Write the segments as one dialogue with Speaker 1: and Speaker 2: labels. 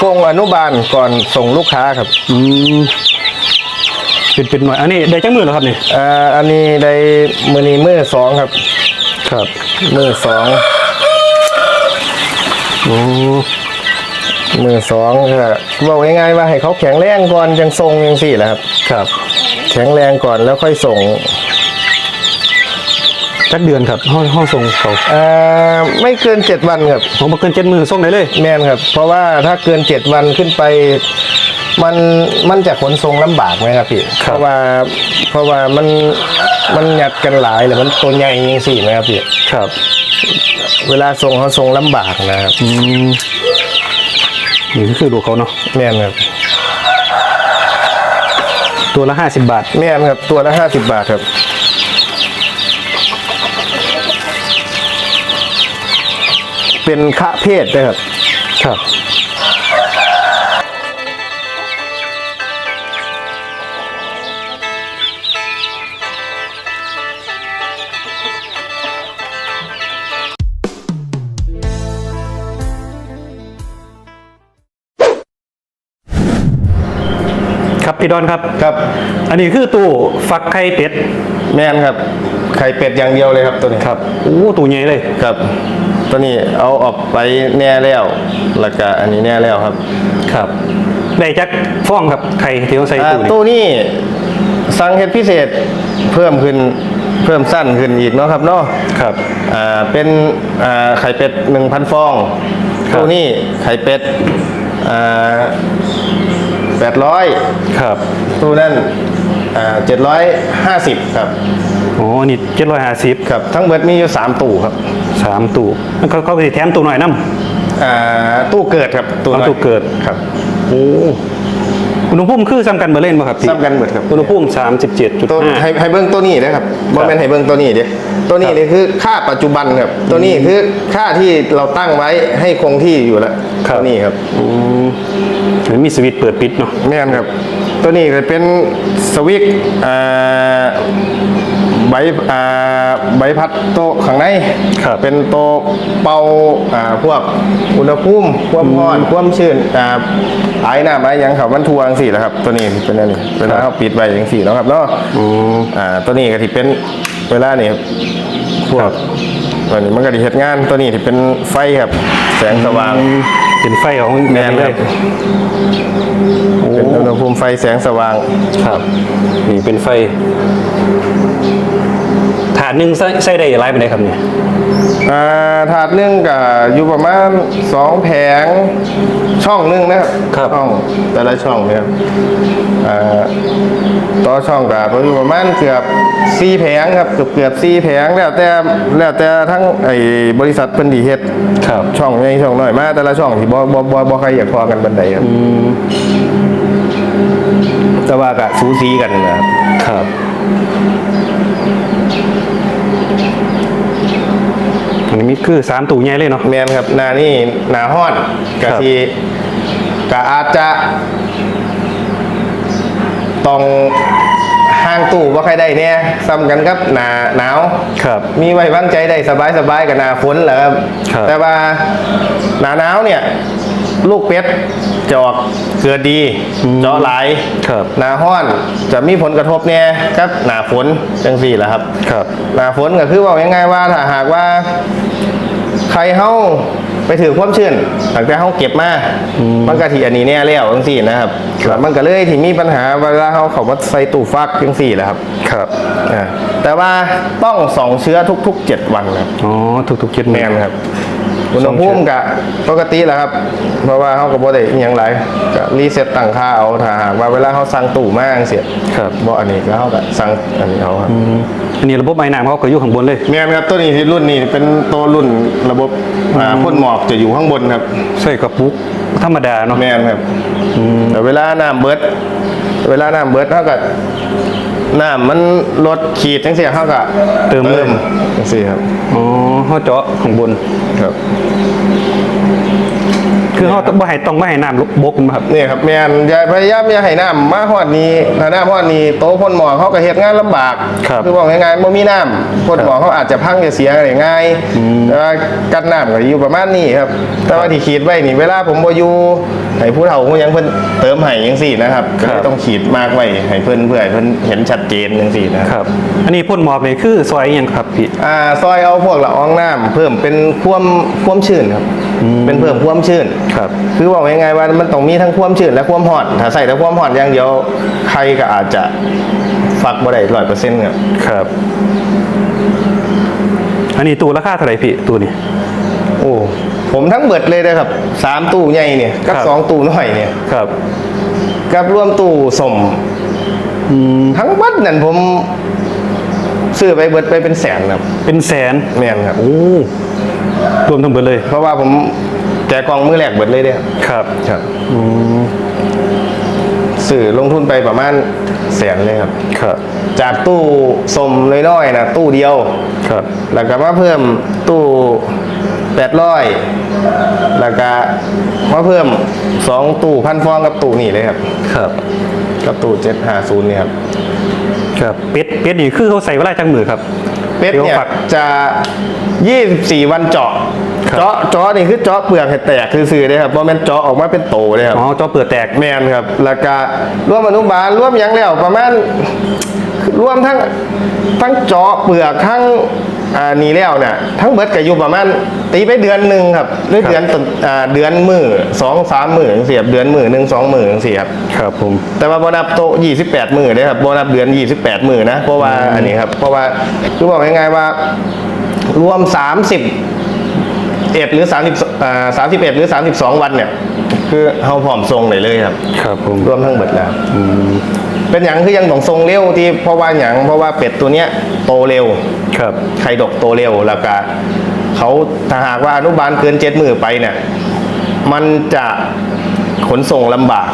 Speaker 1: กรงอนุบาลก่อนส่งลูกค้าครับ
Speaker 2: อืมเป็นเป็นหน่วยอันนี้ได้จังมือแล้วครับนี่
Speaker 1: อ่าอันนี้ได้มือนี้มือสองครับ
Speaker 2: ครับ
Speaker 1: มือสอง
Speaker 2: โอ้
Speaker 1: มือสองก็บอกง่ายๆว่าให้เขาแข็งแรงก่อนจังทรงยังสี่แหละครับ
Speaker 2: ครับ
Speaker 1: แข็งแรงก่อนแล้วค่อยส่ง
Speaker 2: จักเดือนครับห้องห้องส่งเขา
Speaker 1: อ่าไม่เกินเจ็ดวันครับ
Speaker 2: ผมมาเกินเจ็ดมือส่งได้เลย
Speaker 1: แม่นครับ เพราะว่าถ้าเกินเจ็ดวันขึ้นไป มันมันจะขนส่งลำบากไหมครับพี่เพราะว่าเพราะว่ามันมันหยัดกันหลายเลยมันตัวใหญ่ยังสี่ไหมครับพี่
Speaker 2: ครับ
Speaker 1: เวลาส่งเขาส่งลำบากนะครับ
Speaker 2: อืมนี่ก็คือดูเขาเนาะ
Speaker 1: แม่นครับ
Speaker 2: ตัวละห้าสิบบาท
Speaker 1: แม่นครับตัวละห้าสิบบาทครับ เป็นคะเพศนะครับ
Speaker 2: ครับครับพี่ดอนครับ
Speaker 1: ครับ
Speaker 2: อันนี้คือตู้ฟักไข่เป็ด
Speaker 1: แม่นครับ ไข่เป็ดอย่างเดียวเลยครับตัวนี้
Speaker 2: ครับ โอ้ ตู้ใหญ่เลย
Speaker 1: ครับ ตัวนี้เอาออกไปแน่แล้วแล้วก็อันนี้แน่แล้วครับ
Speaker 2: ครับ ได้จักฟ้องครับไข่ที่เขาใส่
Speaker 1: อ่า
Speaker 2: ตู้นี่
Speaker 1: ตู้นี้สั่งเฮ็ดพิเศษเพิ่มขึ้นเพิ่มสั้นขึ้นอีกเนาะครับเนาะ
Speaker 2: ครับ
Speaker 1: อ่าเป็นอ่าไข่เป็ด1,000ฟอง
Speaker 2: ครับ
Speaker 1: ตู้นี้ไข่เป็ดอ่า800
Speaker 2: ครับ
Speaker 1: ตู้นั้นอ่า750ครับ
Speaker 2: โอ้นี่เจ็ดร้อยห้าสิบ
Speaker 1: ครับ ทั้งเบิดมีอยู่3ตู้ครับ
Speaker 2: สามตู้มันเขาเขาไปแถมตู้หน่อยน้
Speaker 1: อ่าตู้เกิดครับตู้น้อย
Speaker 2: เอาตู้เกิด
Speaker 1: ครับำ
Speaker 2: โอ้อุณหภูมิคือซ้ำกันเบอร์เล่นป่ะครับพี่
Speaker 1: ซ้ำกันเบิดครับ
Speaker 2: อุณหภูมิสามสิบเจ็ดจุด
Speaker 1: ตัว
Speaker 2: ห้า
Speaker 1: ให้ให้เบิ้งตัวนี้นะครับบ่แม่นให้เบิ้งตัวนี้เด้ตัวนี้นี่คือค่าปัจจุบันครับ ตัวนี้คือค่าที่เราตั้งไว้ให้คงที่อยู่แล้วตัวนี้ครับ
Speaker 2: อืมมันมีสวิตช์เปิดปิดเนาะ
Speaker 1: แม่นครับ ตัวนี้ก็เป็นสวิตช์อ่า ใบอ่าใบพัดโตะข้างใน
Speaker 2: ครับ
Speaker 1: เป็นโตะเป่าอ่าพวกอุณหภูมิความร้อนความชื้นอ่าไอ้น้ำไอ้หยังครับมันทวงสี่แหละครับ ตัวนี้เป็นอันนี้เวลาเขาปิดไว้อย่างสี่เนาะครับเนาะ
Speaker 2: อืม
Speaker 1: อ่าตัวนี้ก็ที่เป็นเวลานี่พวกตัวนี้มันก็ที่เฮ็ดงานตัวนี้ที่เป็นไฟครับ แสงสว่าง
Speaker 2: เป็นไฟของ
Speaker 1: แมน
Speaker 2: เล
Speaker 1: เลยยเป็นอุณหภูมิไฟแสงสว่าง
Speaker 2: ครับ นี่เป็นไฟ ถาดหนึ่งใส่ใส่ได้หลายไปไหนใดครับเนี่ย
Speaker 1: อ่าถาดหนึงก็อยู่ประมาณสองแผงช่องหนึงนะครับช่องแต่ละช่องเนี่ยครับอ่าต่อช่องก็อยู่ประมาณเกือบสี่แผงครับเกือบเกือบสี่แผงแล้วแต่แล้วแต่ทั้งไอ้บริษัทเพิ่นดีเฮ็ด
Speaker 2: ครับ
Speaker 1: ช่องใหญ่ช่องน้อยมาแต่ละช่องที่บ่บ่บ่บ่ใครอยากพอกันบันไดครับ
Speaker 2: อืม
Speaker 1: แต่ว่าก็สูสีกันนะครับ
Speaker 2: ครับอันนี้ มีคือสามตู้ใหญ่เลยเนาะ
Speaker 1: แมนครับหนานี่หนาฮ้อนกะ
Speaker 2: ครับ
Speaker 1: ทีกะอาจจะต้องห่างตู้ว่าใครได้เนี่ยซ้ำกันครับหนาหนาว
Speaker 2: ครับ
Speaker 1: มีไว้วางใจได้สบายสบายๆกับหนาฝนแหละครับ
Speaker 2: ครับ
Speaker 1: แต่ว่าหนาหนาวเนี่ย ลูกเป็ดจะออกเกิดดีเจาะหลาย
Speaker 2: ครับ
Speaker 1: หนาห้อนจะมีผลกระทบเนี่ยครับหนาฝนจังสี่แหละครับ
Speaker 2: ครับ
Speaker 1: หนาฝนก็คือว่าง่ายๆว่าถ้าหากว่า ใครเฮาไปถือความชื้นตั้งแต่เฮาเก็บมามันก็ที่อันนี้แน่แล้วจังซี่นะครับ
Speaker 2: ครับ
Speaker 1: มันก็เลยที่มีปัญหาเวลาเฮาเข้ามาใส่ตู้ฟักจังซี่แหละครับ
Speaker 2: ครับ
Speaker 1: อ่าแต่ว่าต้องส่องเชื้อทุกๆ7วันครับ
Speaker 2: อ๋อทุกๆเจ็ด
Speaker 1: แมนครับ อุณหภูมิก็ปกติแหละครับ เพราะว่าเฮาก็บ่ได้อิหยังหลายก็รีเซ็ตตั้งค่าเอาถ้าหากว่าเวลาเฮาสั่งตู้มาจังซี่
Speaker 2: ครับ
Speaker 1: บ่อันนี้ก็เฮาก็สั่งอันนี้เอาครับ
Speaker 2: อืมอันนี้ระบบไม้น้ำเขาก็อยู่ข้างบนเลย
Speaker 1: แม่นครับตัวนี้ที่รุ่นนี้เป็นตัวรุ่นระบบอ่าพ่นหมอกจะอยู่ข้างบนครับ
Speaker 2: ใส่กระปุกธรรมดาเนาะ
Speaker 1: แม่นครับแต่เวลาน้ำเบิด เวลาน้ำเบิดเท่ากับ น้ำมันลดขีดจังเสียเท่ากับ
Speaker 2: เติมเริ่ม
Speaker 1: จังสี่ครับ
Speaker 2: อ๋อห้าเจาะข้างบน
Speaker 1: ครับ
Speaker 2: คือเขาต้องบ่ให้ต้องบ่ให้น้ำบกนะครับ
Speaker 1: นี่ครับแมนอย่าพยายามอย่าให้น้ำมาฮอดนี้ถ้าน้ำฮอดนี้โตะพ่นหมอกเขาก็เฮ็ดงานลำบาก
Speaker 2: ครับ
Speaker 1: อบอกง่ายๆบ่มีน้ำพ่นหมอกเขาอาจจะพังจะเสียอะไรง่ายแต่ว่ากันน้ำก็อยู่ประมาณนี้ครับแต่ว่าที่ขีดไว้นี่เวลาผมบ่อยู่ให้ผู้เฒ่าผู้หยังเพิ่นเติมให้จังซี่นะครับก็เลยต้องขีดมากไว้ให้เพิ่นเพื่อให้เพิ่นเห็นชัดเจนจังซี่นะครับ
Speaker 2: ครับอันนี้พ่นหมอกนี่คือซอยอหยังครับพี่
Speaker 1: อ่าซอยเอาพวกละอองน้ำเพิ่มเป็นความความชื้นครับเป็นเพิ่มความชื้น
Speaker 2: ครับ
Speaker 1: คือบอกยังไงว่ามันต้องมีทั้งความชื้นและความหอนถ้าใส่แต่ความหอนอย่างเดียวใครก็อาจจะฟักบ่ได้ร้อยเปอร์เซ็นต์ครับ
Speaker 2: ครับ อันนี้ตู้ราคาเท่าไหร่พี่ตู้นี้
Speaker 1: โอ้ผมทั้งเบิดเลยนะครับสามตู้ใหญ่เนี่ยกับ
Speaker 2: ครับ
Speaker 1: สองตู้น้อยเนี่ย
Speaker 2: ครับ
Speaker 1: กับรวมตู้สม
Speaker 2: อืม
Speaker 1: ทั้งบัดนั่นผมซื้อไปเบิดไปเป็นแสนครับ
Speaker 2: เป็นแสน
Speaker 1: แม่นครับ
Speaker 2: โอ้รวมทั้งหมดเลย
Speaker 1: เพราะว่าผม แกะกล่องมือแรกเบิดเลยเนี่ย
Speaker 2: ครับ
Speaker 1: ครับ
Speaker 2: อืม
Speaker 1: สื่อลงทุนไปประมาณแสนเลยครับ
Speaker 2: ครับ
Speaker 1: จากตู้สมน้อยๆนะตู้เดียว
Speaker 2: ครับ
Speaker 1: แล้วก็มาเพิ่มตู้แปดร้อยแล้วก็มาเพิ่มสองตู้พันฟองกับตู้นี่เลยครับ
Speaker 2: ครับ
Speaker 1: กับตู้เจ็ดห้าศูนย์นี่ครับ
Speaker 2: ครับ เป็ด เป็ดนี่คือเขาใส่เวลาจังมือครับ
Speaker 1: เป็ดเนี่ย
Speaker 2: ดี๋วฝาก
Speaker 1: จะยี่สี่วันเจาะ
Speaker 2: ครับ
Speaker 1: เจาะเจาะนี่คือเจาะเปลือกให้แตกคือซื้อเลยครับเพราะมันเจาะออกมาเป็นโตเลยครับ
Speaker 2: อ๋อเจาะเปลือกแตก
Speaker 1: แมนครับแล้วก็ร่วมอนุบาลร่วมยังแล้วประมาณร่วมทั้งทั้งเจาะเปลือกทั้งอ่านี่แล้วเนี่ยทั้งเบิดก็อยู่ประมาณตีไปเดือนหนึ่งครับด้วยเดือนอ่าเดือนมือสองสามหมื่นเสียบเดือนมือหนึ่งสองหมื่นเสียบ
Speaker 2: ครับผม
Speaker 1: แต่ว่าโบนับโตยี่สิบแปดหมื่นเลยครับโบนับเดือนยี่สิบแปดหมือนะเพราะว่าอันนี้ครับเพราะว่าคือบอกง่ายๆว่า รวมสามสิบ 31 หรือ30อ่า31 หรือ 32 วันเนี่ย คือเฮาผอมทรงได้เลยครับ
Speaker 2: ครับผม
Speaker 1: รวมทั้งหมดแล้วเป็นอย่างคือยังต้องทรงเร็วที่เพราะว่าอย่างเพราะว่าเป็ดตัวเนี้ยโตเร็ว
Speaker 2: ครับ
Speaker 1: ไข่ดกโตเร็วแล้วก็เขาถ้าหากว่าอนุบาลเกินเจ็ดมือไปเนี่ยมันจะขนส่งลำบาก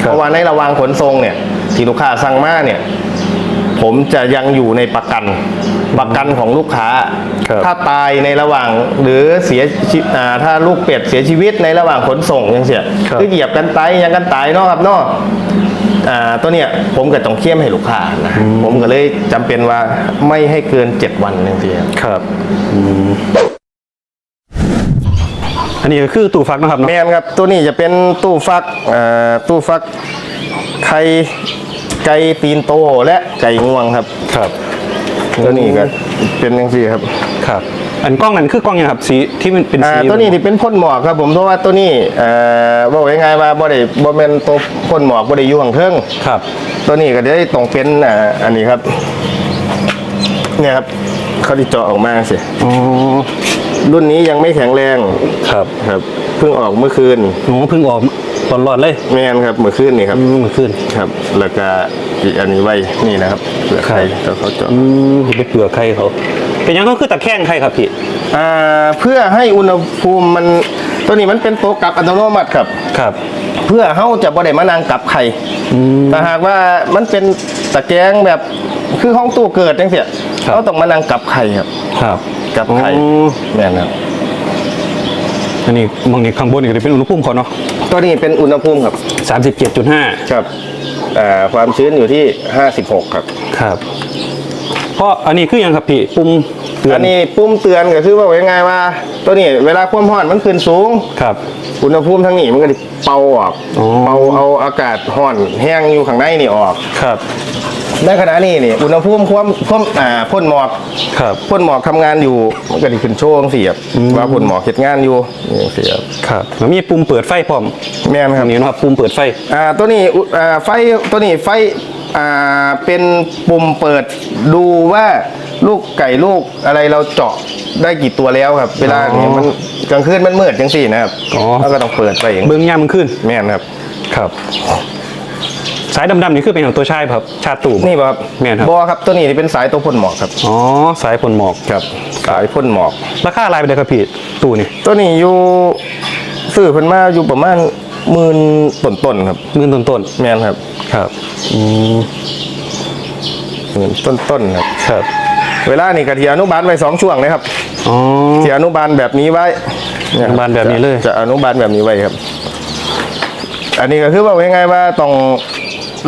Speaker 1: เพราะว่าในระหว่างขนส่งเนี่ยที่ลูกค้าสั่งมาเนี่ย ผมจะยังอยู่ในประกัน ประกันของลูกค้า
Speaker 2: ครับ
Speaker 1: ถ้าตายในระหว่างหรือเสียชีวิตอ่าถ้าลูกเป็ดเสียชีวิตในระหว่างขนส่งยังเสีย
Speaker 2: ครับ
Speaker 1: คือเหยียบกันตายยังกันตายเนาะครับเนาะอ่าตัวเนี้ยผมก็ต้องเข้มให้ลูกค้านะผมก็เลยจำเป็นว่าไม่ให้เกินเจ็ดวันจริงๆ
Speaker 2: ครับอืมอันนี้ก็คือตู้ฟักนะครับ
Speaker 1: แม
Speaker 2: เนาะ
Speaker 1: นครับตัวนี้จะเป็นตู้ฟักเอ่อตู้ฟักไข่ไก่ตีนโตและไก่งวงครับ
Speaker 2: ครับ
Speaker 1: ตัวนี้ก็เป็นยังสี่ครับ
Speaker 2: ครับ อันกล้องนั้นคือกล้องยังครับสีที่มันเป็น
Speaker 1: อ่า
Speaker 2: สี
Speaker 1: ตัวนี้ที่เป็นพ่นหมอกครับผมเพราะว่าตัวนี้เอ่อบอกง่ายๆว่าบ่ได้บ่แม่นตัวพ่นหมอกบ่ได้อยู่ข้างเทิง
Speaker 2: ครับ
Speaker 1: ตัวนี้ก็ได้ต้องเป็นอ่าอันนี้ครับ เนี่ยครับเขาที่เจาะออกมาสิ
Speaker 2: อ๋อ
Speaker 1: รุ่นนี้ยังไม่แข็งแรง
Speaker 2: ครับ
Speaker 1: ครับเพิ่งออกเมื่อคืน
Speaker 2: โอ้เพิ่งออก ตอนรอดเลย
Speaker 1: แม่นครับเมื่อคืนนี่ครับ
Speaker 2: อืมเมันขึ้น
Speaker 1: ครับ แล้วก็อีกอันนี้ไว้นี่นะครับเปลือกไข่แล้วเขาเจาะ
Speaker 2: อืมเป็นเปลือกไข่เขา เป็นยังก็คือตะแคงไข่ครับพี่
Speaker 1: อ่าเพื่อให้อุณหภูมิมันตัวนี้มันเป็นตัวกลับอัตโนมัติครับ
Speaker 2: ครับ
Speaker 1: เพื่อเขาจะบ่ได้มานั่งกลับไข่แต่หากว่ามันเป็นตะแกรงแบบคือห้องตู้เกิดจังเสีย
Speaker 2: ครับ
Speaker 1: เขาต้องมานั่งกลับไข่ครับ
Speaker 2: ครับ
Speaker 1: กลับไข่
Speaker 2: อ๋อ
Speaker 1: แม่นครับ
Speaker 2: อันนี้บางทีข้างบนนี่ก็จะเป็นอุณหภูมิเขาเนาะ
Speaker 1: ตัวนี้เป็นอุณหภูมิครับ
Speaker 2: สามสิบเจ็ดจุดห้า
Speaker 1: ครับอ่าความชื้นอยู่ที่ 56 ครับ
Speaker 2: ครับ เพราะอันนี้คือยังครับพี่ปุ่มเตือน
Speaker 1: อันนี้ปุ่มเตือนก็คือว่าไว้ง่ายว่า ตัวนี้เวลาความร้อนมันขึ้นสูง
Speaker 2: ครับ
Speaker 1: อุณหภูมิทั้งนี้มันก็จะเป่าออก
Speaker 2: อ๋อ
Speaker 1: เป่าเอาอากาศร้อนแห้งอยู่ข้างในนี่ออก
Speaker 2: ครับ
Speaker 1: ในขณะนี้นี่อุณหภูมิความความอ่าพ่นหมอก
Speaker 2: ครับ
Speaker 1: พ่นหมอกทำงานอยู่มันก็จะขึ้นโชว์จังสี่ครับว่าพ่นหมอกเฮ็ดงานอยู่นี่จังสี่ครับ
Speaker 2: ครับแล้วมีปุ่มเปิดไฟพร้อม
Speaker 1: แม่นค
Speaker 2: อั
Speaker 1: รับ
Speaker 2: นนี้นะครับปุ่มเปิดไฟ
Speaker 1: อ่าตัวนี้อุอ่าไฟตัวนี้ไฟอ่าเป็นปุ่มเปิดดูว่าลูกไก่ลูกอะไรเราเจาะได้กี่ตัวแล้วครับ เวลา
Speaker 2: อ๋อ
Speaker 1: เนี่ยมันกลางคืนมันมืดจังสี่นะครับ
Speaker 2: อ๋อ
Speaker 1: แล้วก็ต้องเปิดไปเอง
Speaker 2: เบิ้งย่ามมันขึ้น
Speaker 1: แม่นครับ
Speaker 2: ครับ สายดำๆนี่คือเป็นของตัวชายครับ ชาติตู่
Speaker 1: นี่บ่ครับ
Speaker 2: แม่นครับ
Speaker 1: บอครับตัวนี้เป็นสายตัวพ่นหมอกครับ
Speaker 2: อ๋อ สายพ่นหมอก
Speaker 1: ครับ สายพ่นหมอก
Speaker 2: ราคาอะไรไปเลยครับพี่ตู้นี่
Speaker 1: ตัวนี้อยู่ซื้อเพิ่นมาอยู่ประมาณหมื่นต้นๆครับ
Speaker 2: หมื่นต้น
Speaker 1: แม่นครับ
Speaker 2: ๆครับ อืม
Speaker 1: หมื่นต้นๆครับ
Speaker 2: ครับ
Speaker 1: เวลานี่กะเทียอนุบาลไว้สองช่วงนะครับ
Speaker 2: อ๋อ
Speaker 1: เทียอนุบาลแบบนี้ไว้เย
Speaker 2: อนุบาลแบบนี้เลย
Speaker 1: จะจะอนุบาลแบบนี้ไว้ครับ อันนี้ก็คือบอกง่ายๆว่าต้อง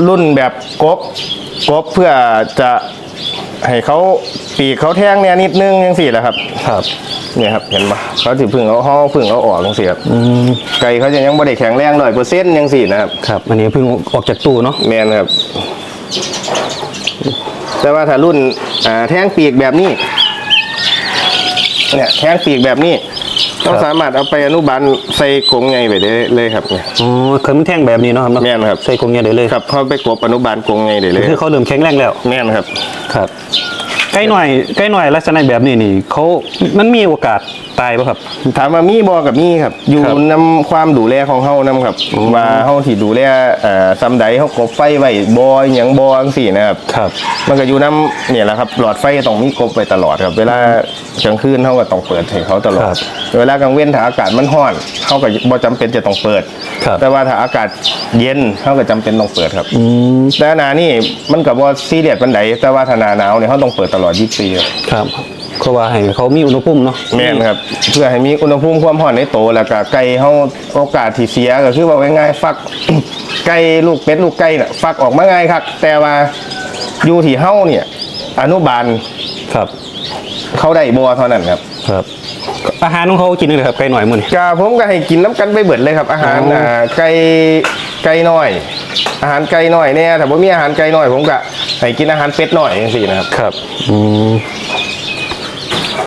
Speaker 1: รุ่นแบบกบกบเพื่อจะให้เขาปีกเขาแท่งเนี่ยนิดนึงยังสี่แหละครับ
Speaker 2: ครับ
Speaker 1: เนี่ยครับเห็นปะเขาถือพึ่งเขาห้อพึ่งเขาออกยังสี่ครับ
Speaker 2: อืม
Speaker 1: ไก่เขาจะยังไม่ได้แข็งแรงร้อยเปอร์เซ็นต์ยังสี่นะครับ
Speaker 2: ครับอันนี้เพิ่งออกจากตู้เนาะ
Speaker 1: แมนครับ แต่ว่าถ้ารุ่นอ่าแท่งปีกแบบนี้เนี่ยแท่งปีกแบบนี้ ต้องสามารถเอาไปอนุบาลใส่กรงไงไปได้เลยครับเนี่ย
Speaker 2: อ๋อเคยมันแท่งแบบนี้เนาะครับเนาะ
Speaker 1: แม่นครับ
Speaker 2: ใส่กรงเงี้ยได้เลย
Speaker 1: ครับเขาไปกบอนุบาลกรงไงได้เลย
Speaker 2: คือเขาเริ่มแข็งแรงแล้ว
Speaker 1: แม่นครับ
Speaker 2: ครับใกล้หน่อยใกล้หน่อยลักษณะแบบนี้นี่เขามันมีโอกาสตายป่ะครับ
Speaker 1: ถามว่ามีบอกับมีครับ อยู่
Speaker 2: ครับ
Speaker 1: นำความดูแลของเฮานำครับว่าเฮาที่ดูแลเอ่อซ้ำใดเฮากบไฟไว้บอหยังบอจังซี่นะครับ
Speaker 2: ครับ
Speaker 1: มันก็อยู่น้ำเนี่ยแหละครับ หลอดไฟต้องมีกบไปตลอดครับ เวลากลางคืนเขาก็ต้องเปิดให้เขาตลอ
Speaker 2: ครั
Speaker 1: ด
Speaker 2: บ
Speaker 1: เวลากลางเว้นถ้าอากาศมันร้อนเขาก็บ่จำเป็นจะต้องเปิด
Speaker 2: ครับ
Speaker 1: แต่ว่าถ้าอากาศเย็นเขาก็จำเป็นต้องเปิดครับ
Speaker 2: อืม
Speaker 1: แต่หนานี่มันกับว่าซีเรียสปันไดแต่ว่าถ้าหนาหนาวเนี่ยเขาต้องเปิดตลอด24ครับ
Speaker 2: ครับ เพราะว่าให้เขามีอุณหภูมิเนาะ
Speaker 1: แม่นครับ เพื่อให้มีอุณหภูมิความร้อนในโตวแล้วก็ไก่เขาโอกาสที่เสียก็คือว่าง่ายๆฟัก ไก่ลูกเป็ดลูกไก่น่ะฟักออกมาง่ายครับแต่ว่าอยู่ที่เฮาเนี่ย อนุบาล
Speaker 2: ครับ
Speaker 1: เขาได้บัวเท่านั้นครับ
Speaker 2: ครับ อาหารของเขากินเลยครับไกลหน่อยมื้อนี่
Speaker 1: กาผมก็ให้กินน้ำกันไปเบิดเลยครับ อาหาร
Speaker 2: อ๋ออ่่า
Speaker 1: ไก่ไก่น้อย อาหารไก่น้อยเนี่ยแต่ผมมีอาหารไก่น้อยผมก็ให้กินอาหารเป็ดน้อยอย่างสี่นะครับ
Speaker 2: ครับ อืม